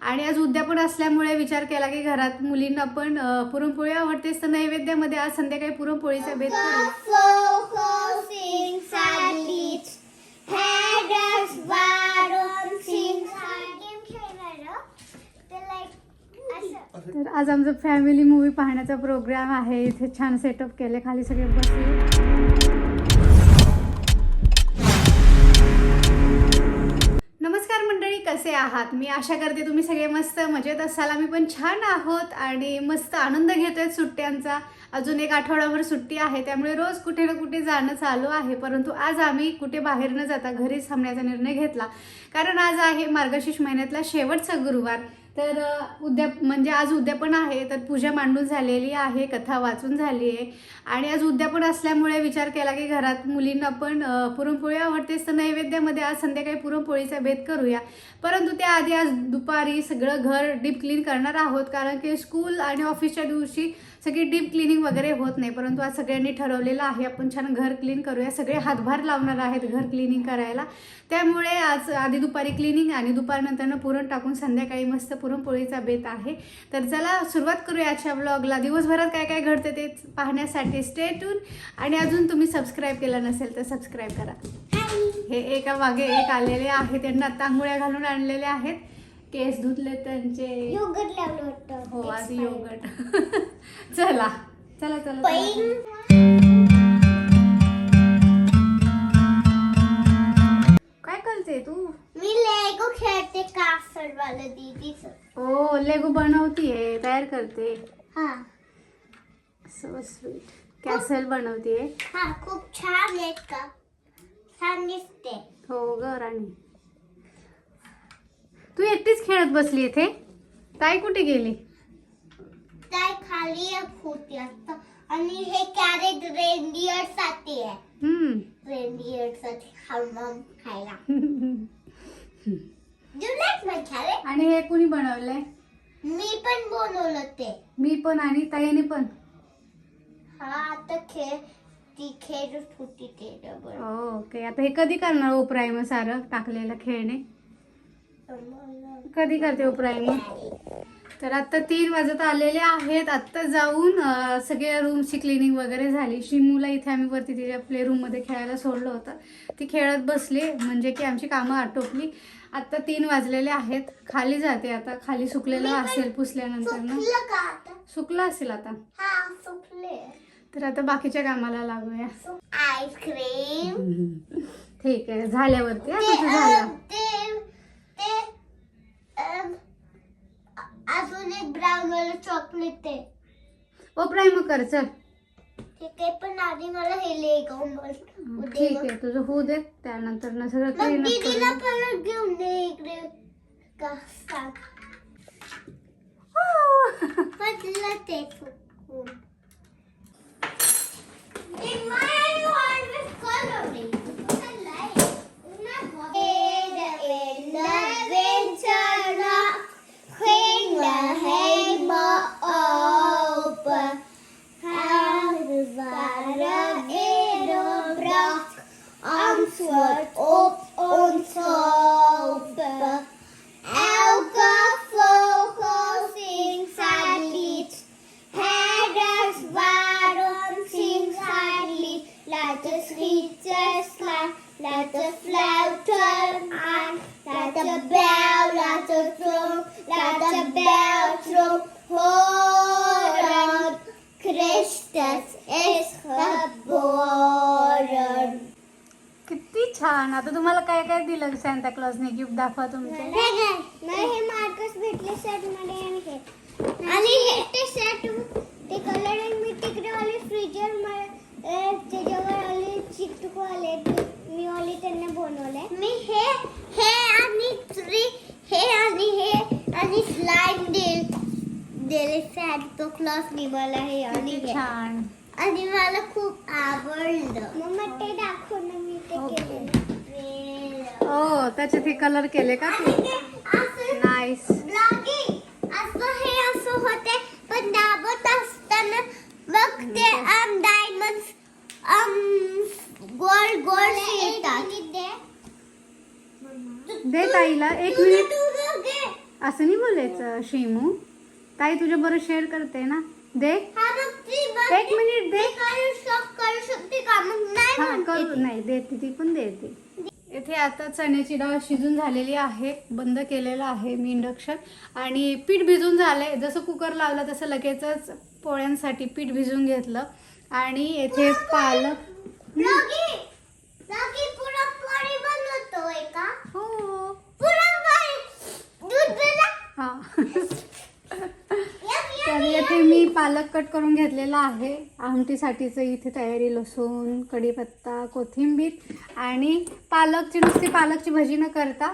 आणि आज उद्यापन असल्यामुळे विचार केला की घरात मुलींना पण पुरणपोळी आवडतेच. तर नैवेद्यामध्ये आज संध्याकाळी पुरणपोळीचा बेत असं तर आज आमचं फॅमिली मूवी पाहण्याचा प्रोग्राम आहे. इथे छान सेटअप केले खाली सगळे बसले. आहात. मी आशा करते तुम्ही सगळे मस्त मजेत असाल. आम्ही पण छान आहोत आणि मस्त आनंद घेतोय सुट्ट्यांचा. अजून एक आठवडाभर सुट्टी आहे त्यामुळे रोज कुठे ना कुठे जाणं चालू आहे. परंतु आज आम्ही कुठे बाहेर न जाता घरीच थांबण्याचा निर्णय घेतला. कारण आज आहे मार्गशीर्ष महिन्यातला शेवटचा गुरुवार. तर उद्या म्हणजे आज उद्यापन आहे तर पूजा मांडून झालेली आहे कथा वाचून झाली आहे. आणि आज उद्यापन असल्यामुळे विचार केला की घरात मुलींना पण पुरणपोळी आवडतेच. तर नैवेद्यामध्ये आज संध्याकाळी पुरणपोळीचा भेद करूया. परंतु त्याआधी आज दुपारी सगळं घर डीप क्लीन करणार आहोत. कारण की स्कूल आणि ऑफिसच्या दिवशी सगळी डीप क्लिनिंग वगैरे होत नाही परंतु आज सगळ्यांनी ठरवलेलं आहे आपण छान घर क्लीन करूया. सगळे हातभार लावणार आहेत घर क्लिनिंग करायला. त्यामुळे आज आधी दुपारी क्लिनिंग आणि दुपारनंतरनं पुरण टाकून संध्याकाळी मस्त पुरणपोळीचा बेत आहे. तर चला सुरुवात करूया आजच्या ब्लॉगला दिवसभरात काय काय घडते ते पाहण्यासाठी स्टे ट्यून आणि अजून तुम्ही सबस्क्राईब केलं नसेल तर सबस्क्राईब करा. हे एका मागे एक आलेले आहे त्यांना आता आंघोळ्या घालून आणलेले आहेत. केस धुतले त्यांचे. योगट लावलं वाटतं हो आज योगट चला चला चला, काय करते तू? मी लेगो खेळते कासर वाला दीदीच. ओ लेगो बनवतीये तयार करते. हा. सो स्वीट कॅसल बनवतीये. हा खूप छान आहेत का? छान दिसते. हो ग राणी. तू एकटीच खेळत बसली इथे? ताई कुठे गेली? त्या खाली होती आता आणि हे कॅरेट रेनडियरसाठी आहे. हम्म. रेनडियरसाठी हरमम खायला. You like my carrot? आणि हे कुणी बनवलंय? मी पण बनवलं ते. मी पण आणि ताईने पण. हा आता खेळ ती खेळत होती ते डबल ओके आता हे कधी करणार उपराय सारं टाकलेलं खेळणे? कधी करते उपराय तर आत्ता तीन वाजत आलेले आहेत. आत्ता जाऊन सगळ्या रूमची क्लिनिंग वगैरे झाली. शिमूला इथे आम्ही वरती तिच्या प्ले रूममध्ये खेळायला सोडलं होतं. ती खेळत बसली म्हणजे की आमची कामं आटोपली. आत्ता तीन वाजलेले आहेत. खाली जाते आता. खाली सुकलेलं असेल पुसल्यानंतर ना. सुकलं असेल आता. हा तर आता बाकीच्या कामाला लागूया. आईस्क्रीम ठीक आहे. झाल्यावरती हा, झालं. ते ते अजून एक ब्राऊन वाला चॉकलेट आहे ओपराय मग कर चल ते ते पण आधी मला हे लेगो ठीक आहे तुझं होऊ दे त्यानंतर ना सगळं मग क्लीन दीदीला पण घेऊन दे इकडे का सांग म्हटलं ते चुकून छान. आता तुम्हाला काय काय दिलं सॅन्टा क्लॉजने गिफ्ट दाखवा तुमचे. नाही हे मार्कस भेटले सेटमध्ये आणि हे. आणि हे ते सेट ते कलर मी तिकडे वाले फ्रीजर त्याच्यावर आले चिकटुको आले ते मी वाले त्यांना बनवले. मी हे हे आणि थ्री हे आणि हे आणि स्लाइम दिल दिले सॅन्टा क्लॉजनी मला हे आणि हे. छान. आणि मला खूप आवडलं. मग ते दाखव ना मी ते ओके. ओ त्याच्यात हे कलर केले का तू? नाईस हे असं होते पण दाबत असताना मग ते डायमंड गोल गोल येतात दे. ताईला एक मिनिट. असं नाही बोलायचं शिमू. ताई तुझ्या बरोबर शेअर करते ना. दे. हा एक मिनिट दे. करू शक करू शकते का? मग हा. नाही देते ती पण देते. इथे आता चण्याची डाळ शिजून झालेली आहे. बंद केलेलं आहे मी इंडक्शन आणि पीठ भिजून झालंय. जसं कुकर लावलं तसं लगेचच पोळ्यांसाठी पीठ भिजून घेतलं. आणि येथे पालक हो. हा. तर येथे मी पालक कट करून घेतलेला आहे. आमटीसाठीचं इथे तयारी लसूण कढीपत्ता कोथिंबीर आणि पालकची नुसती पालकची भजी न करता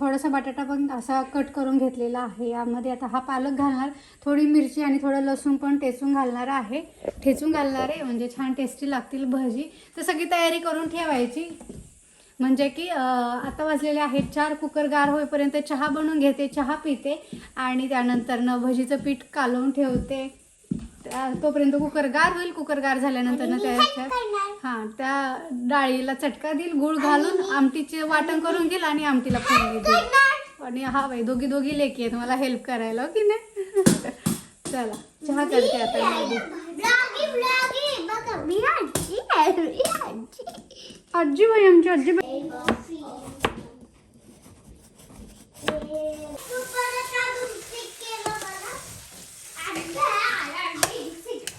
थोडासा बटाटा पण असा कट करून घेतलेला आहे. यामध्ये आता हा पालक घालणार. थोडी मिरची आणि थोडं लसूण पण टेचून घालणार आहे. ठेचून घालणार आहे म्हणजे छान टेस्टी लागतील भजी. तर सगळी तयारी करून ठेवायची. म्हणजे की आता वाजलेले आहेत चार कुकर गार होईपर्यंत चहा बनवून घेते चहा पिते आणि त्यानंतर न भजीचं पीठ कालवून ठेवते. तोपर्यंत कुकर गार होईल कुकर गार झाल्यानंतर ना त्याच्यात. हां त्या डाळीला चटका देईल गुळ घालून आमटीचे वाटण करून घेईल आणि आमटीला फोडणी देईल. करणार. आणि हा बाई दोघी दोघी लेकी आहेत मला हेल्प करायला हो की नाही? चला चहा करते आता मी आधी. ब्लॉगी ब्लॉगी बघा मी आजी आहे मी आजी आजी बाई आमची आजी बाई तू परत अजून पिक केलं मला आजी, आजी,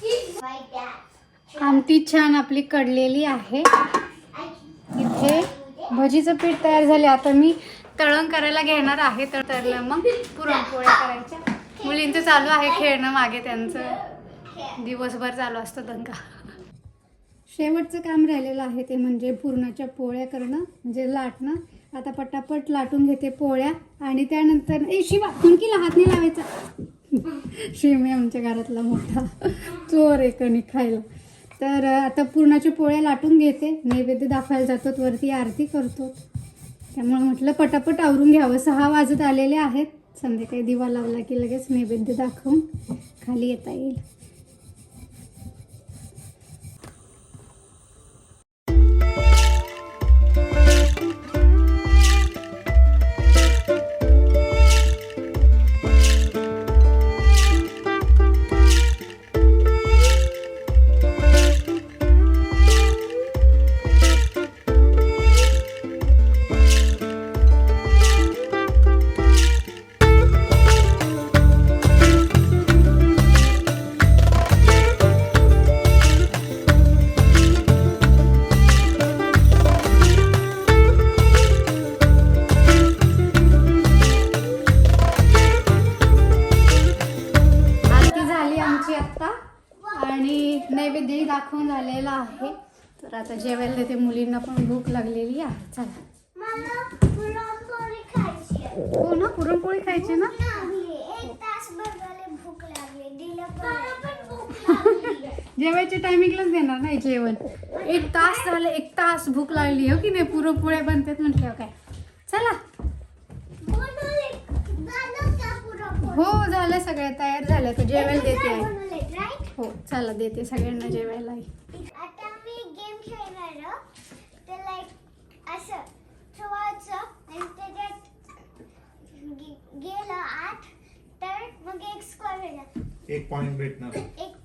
पिक. My dad. आमटी छान आपली कडलेली आहे. आजी. इथे भजीचं पीठ तयार झाले. आता मी तळण करायला घेणार आहे तर तरलं मग. पुरणपोळ्या करायच्या. मुलींचं चालू आहे खेळणं मागे त्यांचं. दिवसभर चालू असतं दंगा. शेवटचं काम राहिलेलं आहे ते म्हणजे पुरणाच्या पोळ्या करणं म्हणजे लाटणं. आता पटापट लाटून घेते पोळ्या आणि त्यानंतर ए शिवा कुणकीला हात नाही लावायचा. शिमे आहे आमच्या घरातला मोठा चोर आहे कणिक खायला. तर आता पुरणाच्या पोळ्या लाटून घेते. नैवेद्य दाखवायला जातो वरती आरती करतो त्यामुळे म्हटलं पटापट आवरून घ्यावं. सहा वाजत आलेले आहेत. संध्याकाळी दिवा लावला की लगेच नैवेद्य दाखवून खाली येता येईल. झालेला आहे. तर आता जेवायला देते मुलींना पण भूक लागलेली आहे. चला. हो ना पुरणपोळी खायची ना? जेवायच्या टायमिंगलाच देणार नाही जेवण. एक तास झालं एक तास भूक लागली. हो की नाही? पुरणपोळ्या बनतात म्हटल्यावर काय? चला. झालं? हो झालं सगळ्या तयार झाल्या तर जेवायला देते? हो चला देते सगळ्यांना जेवायला गेलं आठ तर मग एक स्कोअर भेटणार एक पॉइंट भेटणार. एक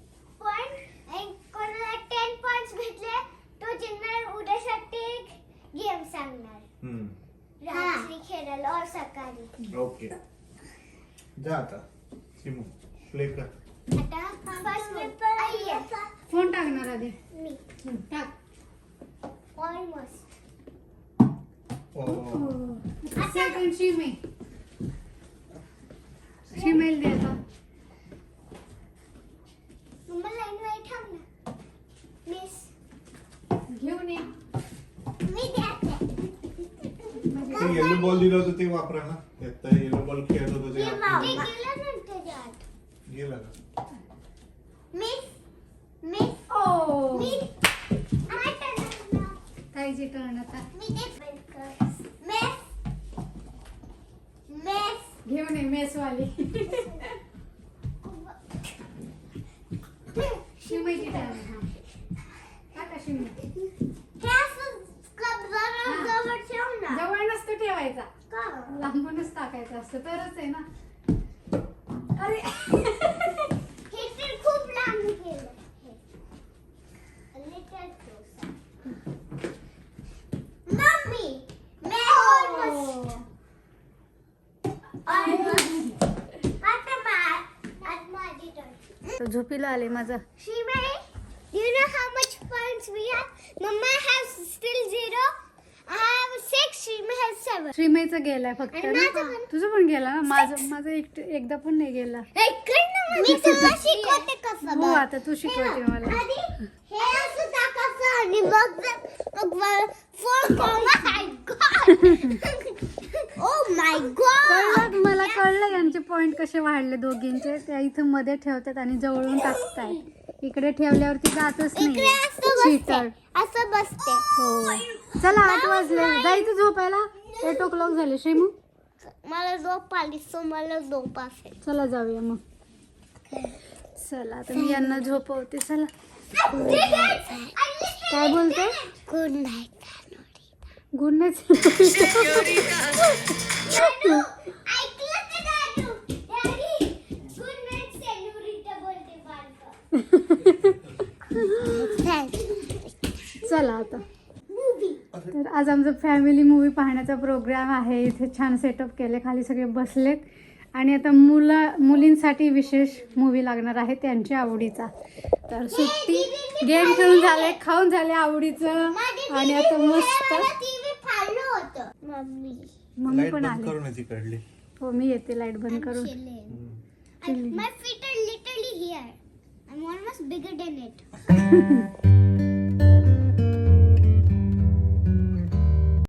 पॉइंट आणि कोणाला टेन पॉइंट्स भेटले तो जिंकणार उद्यासाठी एक गेम सांगणार. हम्म, रात्री खेळायला और सकाळी. ओके जा आता. सिमू प्ले कर. आता फ़र्स्ट पेपर आहे फ़ोन टाकणार आधी. मी. हं, टाक. ऑलमोस्ट ओ सेकंड शिमे शिमेल दे आता मम्मा लाईन वर थांब ना मिस घेऊन ये मी येलो बॉल दिलं होतं ते वापरा ना आता येलो बॉल खेळत होतो ते ते आपण- गेलं ना त्याच्यात गेला का मिस मिस ओ मी now. ताईची टर्न आता मी ते मिस मिस घेऊन ये मेसवाली. शिमेची टर्न हा टाका शिमे असं कप जवळ नसतं ठेवायचा. का? लांबूनच टाकायचं असतं तरच आहे ना. अरे हे तर खूप लांब केलं हे. A little closer. मम्मी मैं almost almost आता मा- आता माझी turn. तो झोपीला आले माझा do you know how much points we have? Mama has still zero. I have six. Shimei has seven. श्रीमयचा गेलाय फक्त आणि ना माझं पण. तुझं पण गेला ना माझं माझं एक एकदा पण नाही गेला Hey, मी तुला शिकवते कसं हो. आता तू शिकवते मला आधी हे असं आणि मग मग गॉड ओ माय गॉड मला कळलं यांचे पॉइंट कसे वाढले दोघींचे. त्या इथं मध्ये ठेवतात आणि जवळून टाकताय इकडे ठेवल्यावरती जातच नाही? असं बसते. चीटर असं बसते. हो. चला आठ वाजले. जायचं झोपायला एट ओ क्लॉक झाले. श्रीमू? मला झोप आली सो मला झोप असेल. चला जाऊया मग. चला आता मी यांना झोपवते. चला. काय बोलते गुड नाईट गुड नाईट. चला आता. मूवी तर आज आमचा फॅमिली मूवी पाहण्याचा प्रोग्राम आहे. इथे छान सेटअप केले खाली सगळे बसलेत. आणि आता मुलं मुलींसाठी विशेष मूवी लागणार आहे त्यांच्या आवडीचा. तर सुट्टी गेम खेळून झाले खाऊन झाले आवडीचं. आणि आता मस्त. टीव्ही फाडलं होतं. मम्मी. पण आले. हो मी येते लाइट बंद करून. My feet are literally here. I'm almost bigger than it.